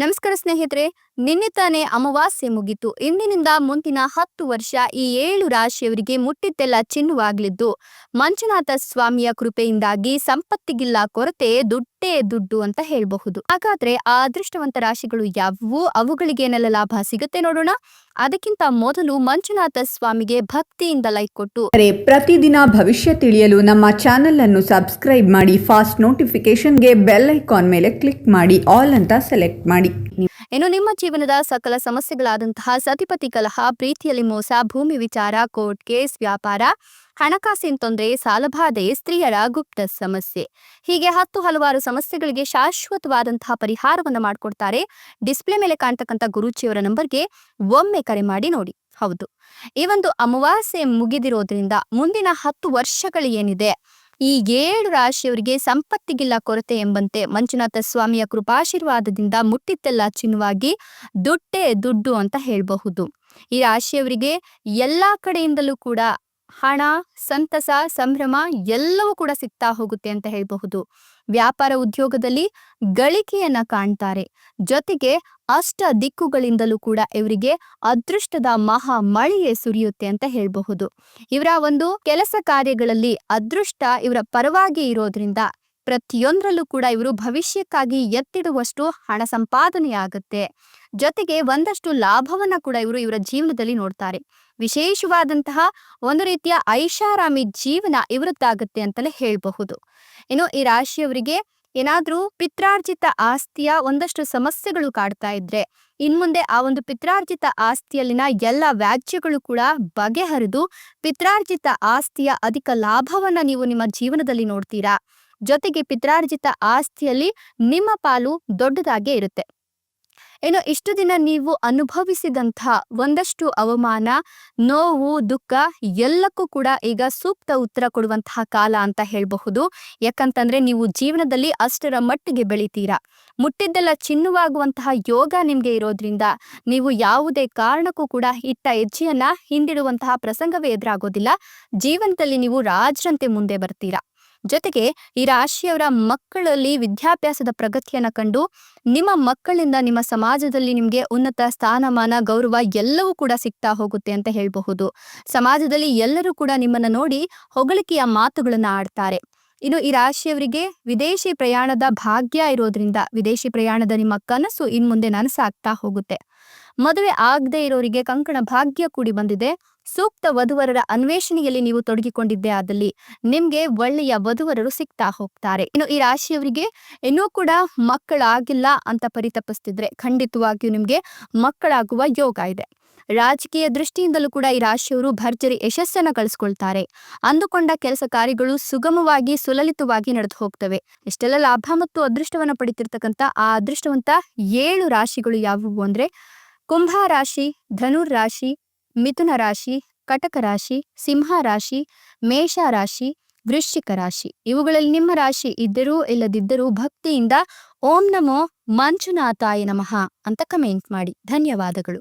ನಮಸ್ಕಾರ ಸ್ನೇಹಿತರೆ, ನಿನ್ನೆ ತಾನೇ ಅಮಾವಾಸ್ಯೆ ಮುಗಿತು. ಇಂದಿನಿಂದ ಮುಂದಿನ ಹತ್ತು ವರ್ಷ ಈ ಏಳು ರಾಶಿಯವರಿಗೆ ಮುಟ್ಟಿದ್ದೆಲ್ಲ ಚಿನ್ನವಾಗಲಿದ್ದು ಮಂಜುನಾಥ ಸ್ವಾಮಿಯ ಕೃಪೆಯಿಂದಾಗಿ ಸಂಪತ್ತಿಗಿಲ್ಲ ಕೊರತೆ, ದುಡ್ಡೇ ದುಡ್ಡು ಅಂತ ಹೇಳಬಹುದು. ಹಾಗಾದ್ರೆ ಆ ಅದೃಷ್ಟವಂತ ರಾಶಿಗಳು ಯಾವುವು? ಅವುಗಳಿಗೆ ಏನೆಲ್ಲ ಲಾಭ ಸಿಗುತ್ತೆ ನೋಡೋಣ. ಅದಕ್ಕಿಂತ ಮೊದಲು ಮಂಜುನಾಥ ಸ್ವಾಮಿಗೆ ಭಕ್ತಿಯಿಂದ ಲೈಕ್ ಕೊಟ್ಟು. ಪ್ರತಿದಿನ ಭವಿಷ್ಯ ತಿಳಿಯಲು ನಮ್ಮ ಚಾನೆಲ್ ಅನ್ನು ಸಬ್ಸ್ಕ್ರೈಬ್ ಮಾಡಿ, ಫಾಸ್ಟ್ ನೋಟಿಫಿಕೇಶನ್ಗೆ ಬೆಲ್ ಐಕಾನ್ ಮೇಲೆ ಕ್ಲಿಕ್ ಮಾಡಿ, ಆಲ್ ಅಂತ ಸೆಲೆಕ್ಟ್ ಮಾಡಿ. ಇನ್ನು ನಿಮ್ಮ ಜೀವನದ ಸಕಲ ಸಮಸ್ಯೆಗಳಾದಂತಹ ಸತಿಪತಿ ಕಲಹ, ಪ್ರೀತಿಯಲ್ಲಿ ಮೋಸ, ಭೂಮಿ ವಿಚಾರ, ಕೋರ್ಟ್ ಕೇಸ್, ವ್ಯಾಪಾರ, ಹಣಕಾಸಿನ ತೊಂದರೆ, ಸಾಲಬಾಧೆ, ಸ್ತ್ರೀಯರ ಗುಪ್ತ ಸಮಸ್ಯೆ. ಹೀಗೆ ಹತ್ತು ಹಲವಾರು ಸಮಸ್ಯೆಗಳಿಗೆ ಶಾಶ್ವತವಾದಂತಹ ಪರಿಹಾರವನ್ನು ಮಾಡಿಕೊಡ್ತಾರೆ ಡಿಸ್ಪ್ಲೇ ಮೇಲೆ ಕಾಣ್ತಕ್ಕಂಥ ಗುರುಜಿಯವರ ನಂಬರ್ಗೆ ಒಮ್ಮೆ ಕರೆ ಮಾಡಿ ನೋಡಿ. ಹೌದು. ಈ ಒಂದು ಅಮಾವಾಸ್ಯೆ ಮುಗಿದಿರೋದ್ರಿಂದ ಮುಂದಿನ ಹತ್ತು ವರ್ಷಗಳು ಏನಿದೆ? ಈ ಏಳು ರಾಶಿಯವರಿಗೆ ಸಂಪತ್ತಿಗಿಲ್ಲ ಕೊರತೆ ಎಂಬಂತೆ ಮಂಜುನಾಥ ಸ್ವಾಮಿಯ ಕೃಪಾಶೀರ್ವಾದದಿಂದ ಮುಟ್ಟಿದ್ದೆಲ್ಲ ಚಿನ್ನವಾಗಿ ದುಡ್ಡೇ ದುಡ್ಡು ಅಂತ ಹೇಳಬಹುದು. ಈ ರಾಶಿಯವರಿಗೆ ಎಲ್ಲಾ ಕಡೆಯಿಂದಲೂ ಕೂಡ ಹಣ, ಸಂತಸ, ಸಂಭ್ರಮ ಎಲ್ಲವೂ ಕೂಡ ಸಿಗ್ತಾ ಹೋಗುತ್ತೆ ಅಂತ ಹೇಳಬಹುದು. ವ್ಯಾಪಾರ ಉದ್ಯೋಗದಲ್ಲಿ ಗಳಿಕೆಯನ್ನ ಕಾಣ್ತಾರೆ. ಜೊತೆಗೆ ಅಷ್ಟ ದಿಕ್ಕುಗಳಿಂದಲೂ ಕೂಡ ಇವರಿಗೆ ಅದೃಷ್ಟದ ಮಹಾ ಮಳೆಯೇ ಸುರಿಯುತ್ತೆ ಅಂತ ಹೇಳಬಹುದು. ಇವರ ಒಂದು ಕೆಲಸ ಕಾರ್ಯಗಳಲ್ಲಿ ಅದೃಷ್ಟ ಇವರ ಪರವಾಗಿ ಇರೋದ್ರಿಂದ ಪ್ರತಿಯೊಂದರಲ್ಲೂ ಕೂಡ ಇವರು ಭವಿಷ್ಯಕ್ಕಾಗಿ ಎತ್ತಿಡುವಷ್ಟು ಹಣ ಸಂಪಾದನೆಯಾಗುತ್ತೆ. ಜೊತೆಗೆ ಒಂದಷ್ಟು ಲಾಭವನ್ನ ಕೂಡ ಇವರು ಇವರ ಜೀವನದಲ್ಲಿ ನೋಡ್ತಾರೆ. ವಿಶೇಷವಾದಂತಹ ಒಂದು ರೀತಿಯ ಐಷಾರಾಮಿ ಜೀವನ ಇವರದ್ದಾಗುತ್ತೆ ಅಂತಲೇ ಹೇಳಬಹುದು. ಇನ್ನು ಈ ರಾಶಿಯವರಿಗೆ ಏನಾದ್ರೂ ಪಿತ್ರಾರ್ಜಿತ ಆಸ್ತಿಯ ಒಂದಷ್ಟು ಸಮಸ್ಯೆಗಳು ಕಾಡ್ತಾ ಇದ್ರೆ, ಇನ್ಮುಂದೆ ಆ ಒಂದು ಪಿತ್ರಾರ್ಜಿತ ಆಸ್ತಿಯಲ್ಲಿನ ಎಲ್ಲ ವ್ಯಾಜ್ಯಗಳು ಕೂಡ ಬಗೆಹರಿದು ಪಿತ್ರಾರ್ಜಿತ ಆಸ್ತಿಯ ಅಧಿಕ ಲಾಭವನ್ನ ನೀವು ನಿಮ್ಮ ಜೀವನದಲ್ಲಿ ನೋಡ್ತೀರಾ? ಜೊತೆಗೆ ಪಿತ್ರಾರ್ಜಿತ ಆಸ್ತಿಯಲ್ಲಿ ನಿಮ್ಮ ಪಾಲು ದೊಡ್ಡದಾಗೇ ಇರುತ್ತೆ. ಏನೋ ಇಷ್ಟು ದಿನ ನೀವು ಅನುಭವಿಸಿದಂಥ ಒಂದಷ್ಟು ಅವಮಾನ, ನೋವು, ದುಃಖ ಎಲ್ಲಕ್ಕೂ ಕೂಡ ಈಗ ಸೂಕ್ತ ಉತ್ತರ ಕೊಡುವಂತಹ ಕಾಲ ಅಂತ ಹೇಳಬಹುದು. ಯಾಕಂತಂದ್ರೆ ನೀವು ಜೀವನದಲ್ಲಿ ಅಷ್ಟರ ಮಟ್ಟಿಗೆ ಬೆಳಿತೀರಾ. ಮುಟ್ಟಿದ್ದೆಲ್ಲ ಚಿನ್ನವಾಗುವಂತಹ ಯೋಗ ನಿಮ್ಗೆ ಇರೋದ್ರಿಂದ ನೀವು ಯಾವುದೇ ಕಾರಣಕ್ಕೂ ಕೂಡ ಇಟ್ಟ ಹೆಜ್ಜೆಯನ್ನ ಹಿಂದಿಡುವಂತಹ ಪ್ರಸಂಗವೇ ಎದುರಾಗೋದಿಲ್ಲ. ಜೀವನದಲ್ಲಿ ನೀವು ರಾಜರಂತೆ ಮುಂದೆ ಬರ್ತೀರಾ. ಜೊತೆಗೆ ಈ ರಾಶಿಯವರ ಮಕ್ಕಳಲ್ಲಿ ವಿದ್ಯಾಭ್ಯಾಸದ ಪ್ರಗತಿಯನ್ನ ಕಂಡು ನಿಮ್ಮ ಮಕ್ಕಳಿಂದ ನಿಮ್ಮ ಸಮಾಜದಲ್ಲಿ ನಿಮಗೆ ಉನ್ನತ ಸ್ಥಾನಮಾನ, ಗೌರವ ಎಲ್ಲವೂ ಕೂಡ ಸಿಗ್ತಾ ಹೋಗುತ್ತೆ ಅಂತ ಹೇಳಬಹುದು. ಸಮಾಜದಲ್ಲಿ ಎಲ್ಲರೂ ಕೂಡ ನಿಮ್ಮನ್ನ ನೋಡಿ ಹೊಗಳಿಕೆಯ ಮಾತುಗಳನ್ನ ಆಡ್ತಾರೆ. ಇನ್ನು ಈ ರಾಶಿಯವರಿಗೆ ವಿದೇಶಿ ಪ್ರಯಾಣದ ಭಾಗ್ಯ ಇರೋದ್ರಿಂದ, ವಿದೇಶಿ ಪ್ರಯಾಣದ ನಿಮ್ಮ ಕನಸು ಇನ್ಮುಂದೆ ನನಸಾಗ್ತಾ ಹೋಗುತ್ತೆ. ಮದುವೆ ಆಗದೆ ಇರೋರಿಗೆ ಕಂಕಣ ಭಾಗ್ಯ ಕೂಡಿ ಬಂದಿದೆ. ಸೂಕ್ತ ವಧುವರರ ಅನ್ವೇಷಣೆಯಲ್ಲಿ ನೀವು ತೊಡಗಿಕೊಂಡಿದ್ದೇ ಆದಲ್ಲಿ ನಿಮ್ಗೆ ಒಳ್ಳೆಯ ವಧುವರರು ಸಿಗ್ತಾ ಹೋಗ್ತಾರೆ. ಇನ್ನು ಈ ರಾಶಿಯವರಿಗೆ ಇನ್ನೂ ಕೂಡ ಮಕ್ಕಳಾಗಿಲ್ಲ ಅಂತ ಪರಿತಪಿಸ್ತಿದ್ರೆ ಖಂಡಿತವಾಗಿಯೂ ನಿಮ್ಗೆ ಮಕ್ಕಳಾಗುವ ಯೋಗ ಇದೆ. ರಾಜಕೀಯ ದೃಷ್ಟಿಯಿಂದಲೂ ಕೂಡ ಈ ರಾಶಿಯವರು ಭರ್ಜರಿ ಯಶಸ್ಸನ್ನ ಗಳಿಸ್ಕೊಳ್ತಾರೆ ಅಂದುಕೊಂಡ ಕೆಲಸ ಕಾರ್ಯಗಳು ಸುಗಮವಾಗಿ, ಸುಲಲಿತವಾಗಿ ನಡೆದು ಹೋಗ್ತವೆ. ಇಷ್ಟೆಲ್ಲ ಲಾಭ ಮತ್ತು ಅದೃಷ್ಟವನ್ನ ಪಡಿತಿರ್ತಕ್ಕಂಥ ಆ ಅದೃಷ್ಟವಂತ ಏಳು ರಾಶಿಗಳು ಯಾವುವು ಅಂದ್ರೆ ಕುಂಭ ರಾಶಿ ಧನುರ್ ರಾಶಿ, ಮಿಥುನ ರಾಶಿ, ಕಟಕ ರಾಶಿ, ಸಿಂಹ ರಾಶಿ, ಮೇಷ ರಾಶಿ, ವೃಶ್ಚಿಕ ರಾಶಿ. ಇವುಗಳಲ್ಲಿ ನಿಮ್ಮ ರಾಶಿ ಇದ್ದರೂ ಇಲ್ಲದಿದ್ದರೂ ಭಕ್ತಿಯಿಂದ ಓಂ ನಮೋ ಮಂಜುನಾಥಾಯ ನಮಃ ಅಂತ ಕಮೆಂಟ್ ಮಾಡಿ. ಧನ್ಯವಾದಗಳು.